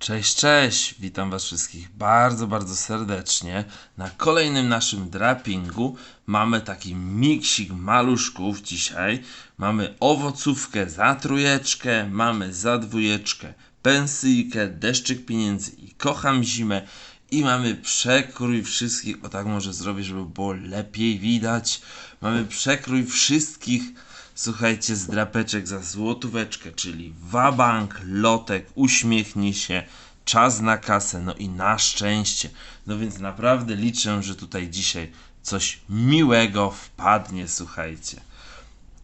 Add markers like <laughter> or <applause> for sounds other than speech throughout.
Cześć, cześć! Witam Was wszystkich bardzo, bardzo serdecznie. Na kolejnym naszym drapingu mamy taki miksik maluszków dzisiaj. Mamy owocówkę za trójeczkę, mamy za dwójeczkę pensyjkę, deszczyk pieniędzy i kocham zimę. I mamy przekrój wszystkich, o tak może zrobię, żeby było lepiej widać. Mamy przekrój wszystkich Słuchajcie, z drapeczek za złotóweczkę, czyli wabank, lotek, uśmiechnij się, czas na kasę, no i na szczęście. No więc naprawdę liczę, że tutaj dzisiaj coś miłego wpadnie, słuchajcie.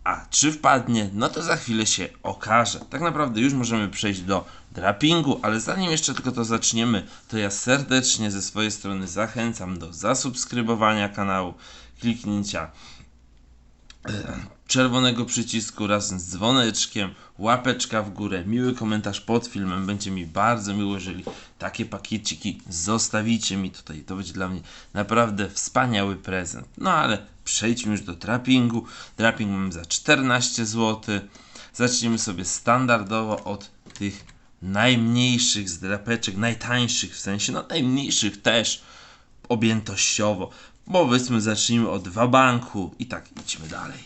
A czy wpadnie, no to za chwilę się okaże. Tak naprawdę już możemy przejść do drapingu, ale zanim jeszcze tylko to zaczniemy, to ja serdecznie ze swojej strony zachęcam do zasubskrybowania kanału, kliknięcia czerwonego przycisku razem z dzwoneczkiem, łapeczka w górę, miły komentarz pod filmem. Będzie mi bardzo miło, jeżeli takie pakieciki zostawicie mi tutaj. To będzie dla mnie naprawdę wspaniały prezent. No ale przejdźmy już do trappingu. Trapping mam za 14 zł. Zaczniemy sobie standardowo od tych najmniejszych z drapeczek, najtańszych w sensie, no najmniejszych też objętościowo. Powiedzmy zacznijmy od wabanku i tak idźmy dalej.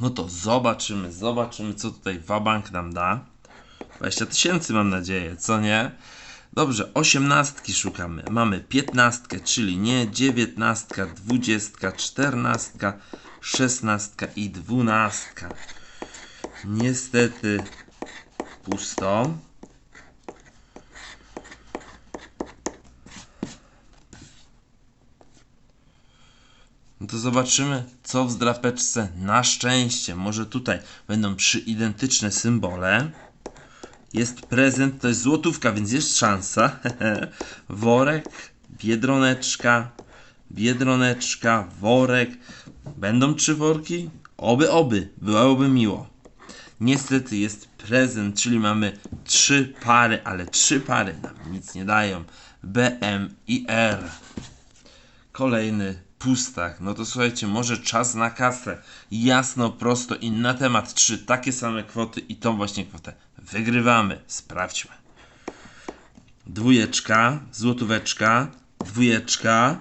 No to zobaczymy, zobaczymy co tutaj wabank nam da. 20 tysięcy mam nadzieję, co nie? Dobrze, osiemnastki szukamy. Mamy piętnastkę, czyli nie dziewiętnastka, dwudziestka, czternastka, szesnastka i dwunastka. Niestety pusto. To zobaczymy, co w zdrapeczce na szczęście. Może tutaj będą trzy identyczne symbole. Jest prezent, to jest złotówka, więc jest szansa. <laughs> worek, biedroneczka, biedroneczka, worek. Będą trzy worki? Oby, oby, byłoby miło. Niestety jest prezent, czyli mamy trzy pary, ale trzy pary nam nic nie dają. B, M i R. Kolejny pustak. No to słuchajcie, może czas na kasę. Jasno, prosto i na temat trzy takie same kwoty i tą właśnie kwotę wygrywamy. Sprawdźmy. Dwójeczka, złotóweczka, dwójeczka,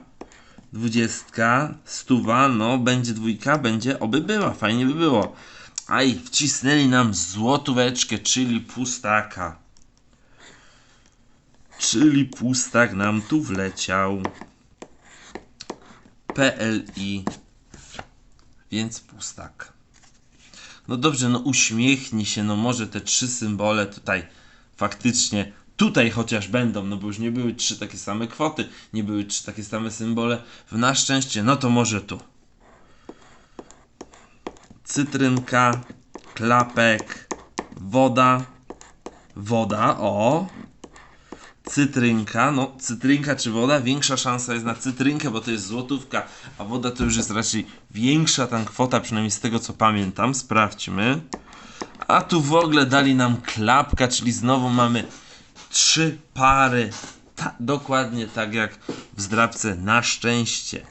dwudziestka, stuwa, no będzie dwójka, będzie, oby była, fajnie by było. Aj, wcisnęli nam złotóweczkę, czyli pustaka. Czyli pustak nam tu wleciał. PLI, więc pustak. No dobrze, no uśmiechnij się, no może te trzy symbole tutaj faktycznie tutaj chociaż będą, no bo już nie były trzy takie same kwoty, nie były trzy takie same symbole. W na szczęście, no to może tu. Cytrynka, klapek, woda, woda, o, cytrynka, no cytrynka czy woda, większa szansa jest na cytrynkę, bo to jest złotówka, a woda to już jest raczej większa tam kwota, przynajmniej z tego co pamiętam, sprawdźmy. A tu w ogóle dali nam klapka, czyli znowu mamy trzy pary, Ta, dokładnie tak jak w zdrabce na szczęście.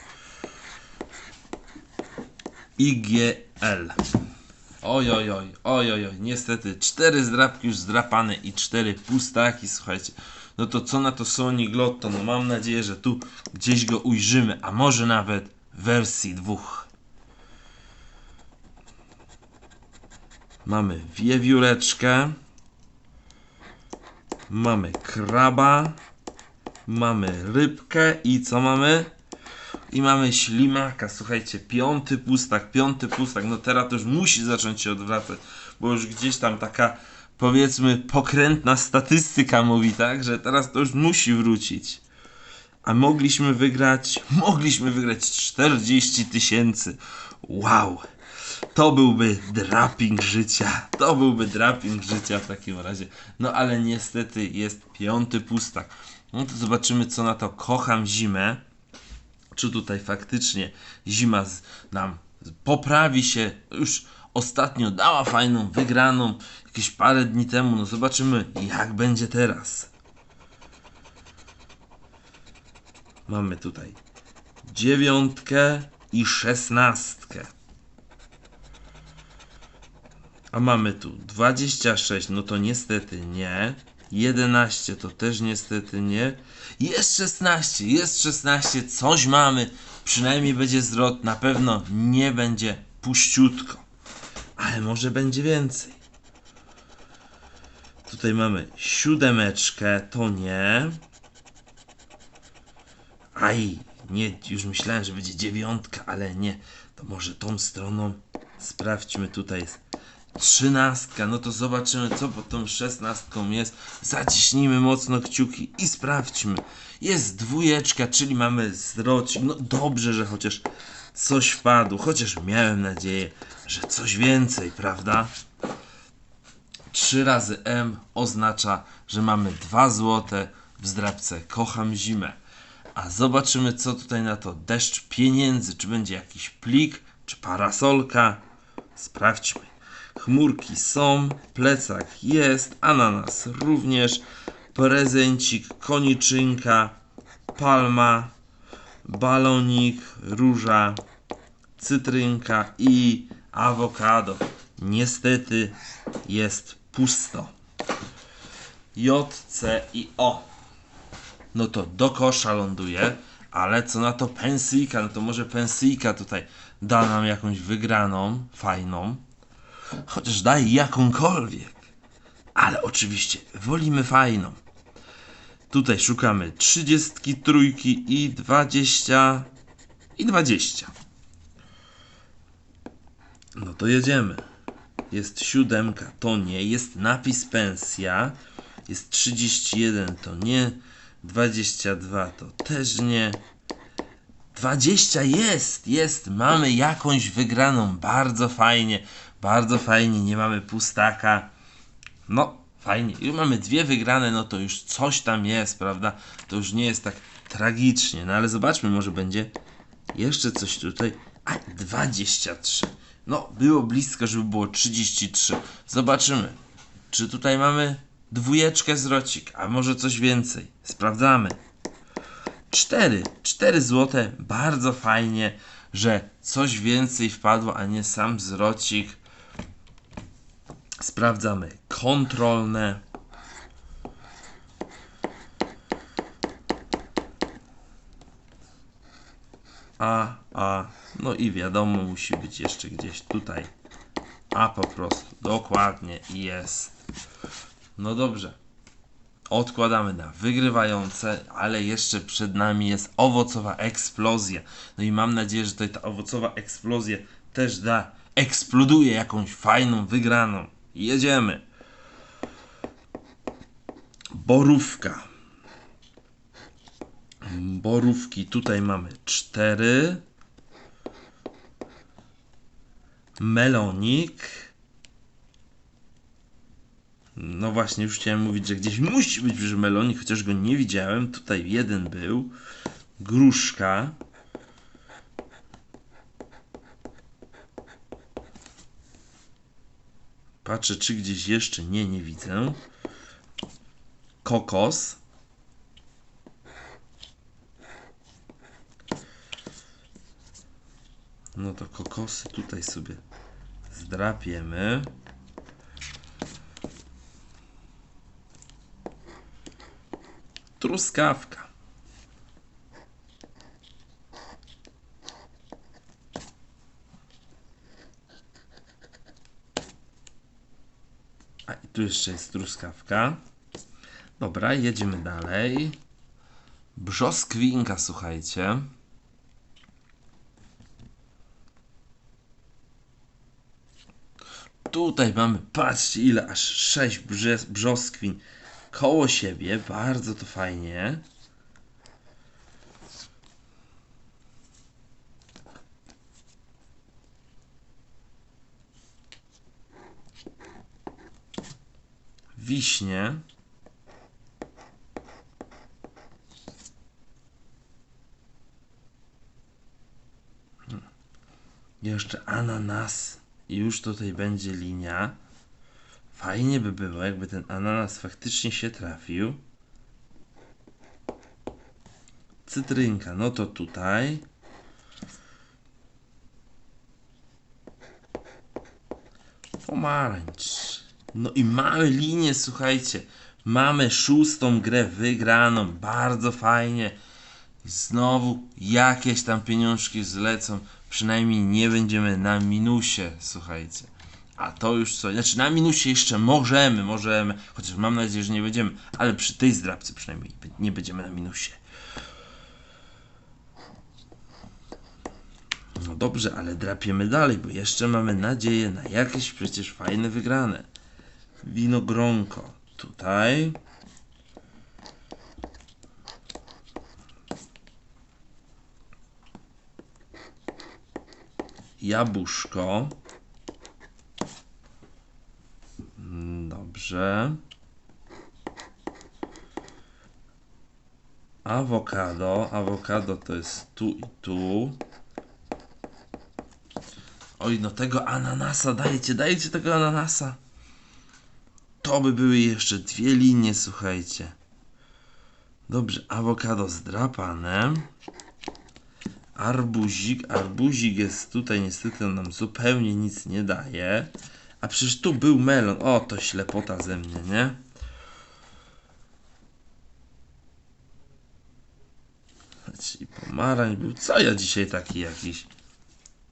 IGL. Oj, oj, oj, oj, oj, oj, niestety cztery zdrabki już zdrapane i cztery pustaki, słuchajcie no to co na to Sonic Lotto? No mam nadzieję, że tu gdzieś go ujrzymy, a może nawet w wersji dwóch. Mamy wiewióreczkę. Mamy kraba. Mamy rybkę i co mamy? I mamy ślimaka, słuchajcie, piąty pustak, piąty pustak, no teraz to już musi zacząć się odwracać, bo już gdzieś tam taka powiedzmy pokrętna statystyka mówi tak, że teraz to już musi wrócić. A mogliśmy wygrać, mogliśmy wygrać 40 tysięcy. Wow! To byłby draping życia. To byłby draping życia w takim razie. No ale niestety jest piąty pustak. No to zobaczymy co na to. Kocham zimę. Czy tutaj faktycznie zima z, nam poprawi się już ostatnio dała fajną wygraną jakieś parę dni temu. No zobaczymy, jak będzie teraz. Mamy tutaj dziewiątkę i szesnastkę. A mamy tu 26, no to niestety nie. 11 to też niestety nie. Jest 16, jest 16, coś mamy. Przynajmniej będzie zwrot, na pewno nie będzie puściutko. Ale może będzie więcej. Tutaj mamy siódemeczkę, to nie. Aj, nie, już myślałem, że będzie dziewiątka, ale nie. To może tą stroną sprawdźmy tutaj jest trzynastka. No to zobaczymy, co pod tą szesnastką jest. Zaciśnijmy mocno kciuki i sprawdźmy. Jest dwójeczka, czyli mamy zwrocik. No dobrze, że chociaż coś wpadło. Chociaż miałem nadzieję, że coś więcej, prawda? 3 razy M oznacza, że mamy 2 złote w zdrabce Kocham zimę. A zobaczymy, co tutaj na to deszcz pieniędzy. Czy będzie jakiś plik, czy parasolka? Sprawdźmy. Chmurki są, plecak jest, ananas również, prezencik, koniczynka, palma, balonik, róża, cytrynka i awokado. Niestety jest pusto. J, C i O. No to do kosza ląduje, ale co na to pensyjka? No to może pensyjka tutaj da nam jakąś wygraną, fajną. Chociaż daj jakąkolwiek. Ale oczywiście wolimy fajną. Tutaj szukamy 33 i 20 i 20. No to jedziemy. Jest siódemka, to nie. Jest napis pensja. Jest 31, to nie. 22 to też nie. 20 jest, jest. Mamy jakąś wygraną. Bardzo fajnie, bardzo fajnie. Nie mamy pustaka. No, fajnie. Już mamy dwie wygrane, no to już coś tam jest, prawda? To już nie jest tak tragicznie. No ale zobaczmy, może będzie jeszcze coś tutaj. A, 23. No, było blisko, żeby było 33. Zobaczymy. Czy tutaj mamy dwójeczkę zwrocik, a może coś więcej. Sprawdzamy. 4. 4 złote. Bardzo fajnie, że coś więcej wpadło, a nie sam zwrocik. Sprawdzamy. Kontrolne. A, A, no i wiadomo, musi być jeszcze gdzieś tutaj. A po prostu, dokładnie jest. No dobrze. Odkładamy na wygrywające, ale jeszcze przed nami jest owocowa eksplozja. No i mam nadzieję, że tutaj ta owocowa eksplozja też da, eksploduje jakąś fajną wygraną. Jedziemy. Borówka. Borówki tutaj mamy cztery. Melonik. No właśnie, już chciałem mówić, że gdzieś musi być melonik, chociaż go nie widziałem. Tutaj jeden był. Gruszka. Patrzę, czy gdzieś jeszcze nie, nie widzę. Kokos. No to kokosy tutaj sobie zdrapiemy. Truskawka. Tu jeszcze jest truskawka. Dobra, jedziemy dalej. Brzoskwinka, słuchajcie. Tutaj mamy, patrzcie ile, aż 6 brze- brzoskwin koło siebie. Bardzo to fajnie. Wiśnie. Jeszcze ananas. I już tutaj będzie linia. Fajnie by było, jakby ten ananas faktycznie się trafił. Cytrynka, no to tutaj. pomarańcz. No i mamy linię, słuchajcie. Mamy szóstą grę wygraną. Bardzo fajnie. Znowu jakieś tam pieniążki zlecą. Przynajmniej nie będziemy na minusie, słuchajcie. A to już co? Znaczy na minusie jeszcze możemy, możemy. Chociaż mam nadzieję, że nie będziemy. Ale przy tej zdrabce przynajmniej nie będziemy na minusie. No dobrze, ale drapiemy dalej, bo jeszcze mamy nadzieję na jakieś przecież fajne wygrane. Winogronko. Tutaj. Jabłuszko. Mm, Dobrze. Awokado. Awokado to jest tu i tu. Oj, no tego ananasa, dajcie, dajcie tego ananasa. To by były jeszcze dwie linie, słuchajcie. Dobrze, awokado zdrapane. Arbuzik, arbuzik jest tutaj, niestety on nam zupełnie nic nie daje. A przecież tu był melon. O, to ślepota ze mnie, nie? Czyli pomarańcz był. Co ja dzisiaj taki jakiś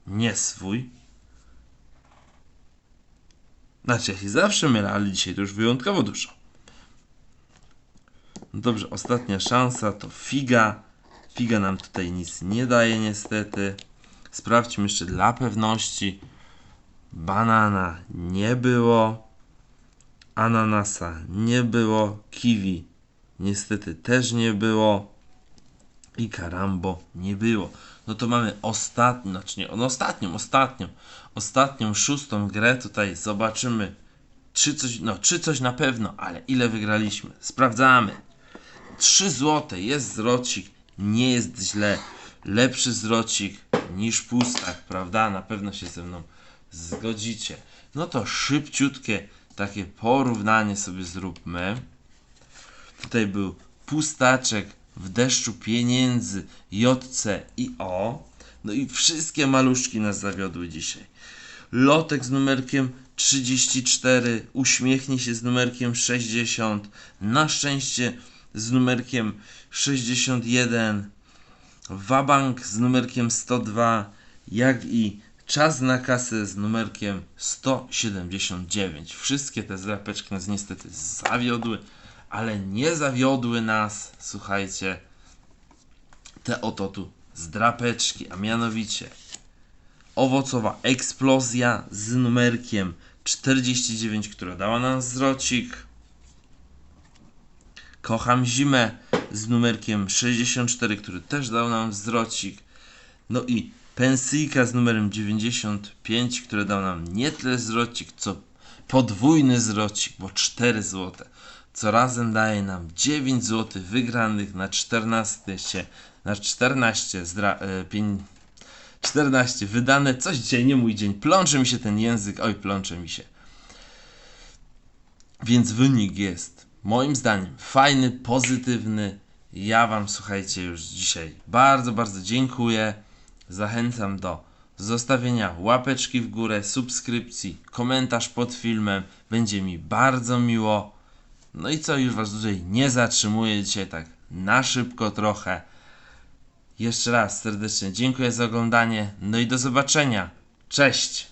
nie swój? Znaczy, ja się zawsze mylę, ale dzisiaj to już wyjątkowo dużo. No dobrze, ostatnia szansa to figa. Figa nam tutaj nic nie daje niestety. Sprawdźmy jeszcze dla pewności. Banana nie było. Ananasa nie było. Kiwi niestety też nie było. I karambo nie było. No to mamy ostatnią, znaczy nie, no ostatnią, ostatnią, ostatnią, szóstą grę. Tutaj zobaczymy, czy coś, no, czy coś na pewno, ale ile wygraliśmy. Sprawdzamy. 3 złote jest zwrocik, nie jest źle. Lepszy zwrocik niż pustak, prawda? Na pewno się ze mną zgodzicie. No to szybciutkie takie porównanie sobie zróbmy. Tutaj był pustaczek w deszczu pieniędzy JC i O. No i wszystkie maluszki nas zawiodły dzisiaj. Lotek z numerkiem 34, uśmiechnij się z numerkiem 60, na szczęście z numerkiem 61, Wabank z numerkiem 102, jak i czas na kasę z numerkiem 179. Wszystkie te zrapeczki nas niestety zawiodły, ale nie zawiodły nas, słuchajcie, te oto tu zdrapeczki, a mianowicie owocowa eksplozja z numerkiem 49, która dała nam zwrocik. Kocham zimę z numerkiem 64, który też dał nam zwrocik. No i pensyjka z numerem 95, który dał nam nie tyle zwrocik, co podwójny zwrocik, bo 4 zł. Co razem daje nam 9 zł wygranych na 14 się, na 14 zdra, e, pień, 14 wydane. Coś dzisiaj nie mój dzień. Plącze mi się ten język. Oj, plącze mi się. Więc wynik jest moim zdaniem fajny, pozytywny. Ja Wam, słuchajcie, już dzisiaj bardzo, bardzo dziękuję. Zachęcam do zostawienia łapeczki w górę, subskrypcji, komentarz pod filmem. Będzie mi bardzo miło. No i co, już Was dłużej nie zatrzymuję dzisiaj tak na szybko trochę. Jeszcze raz serdecznie dziękuję za oglądanie. No i do zobaczenia. Cześć!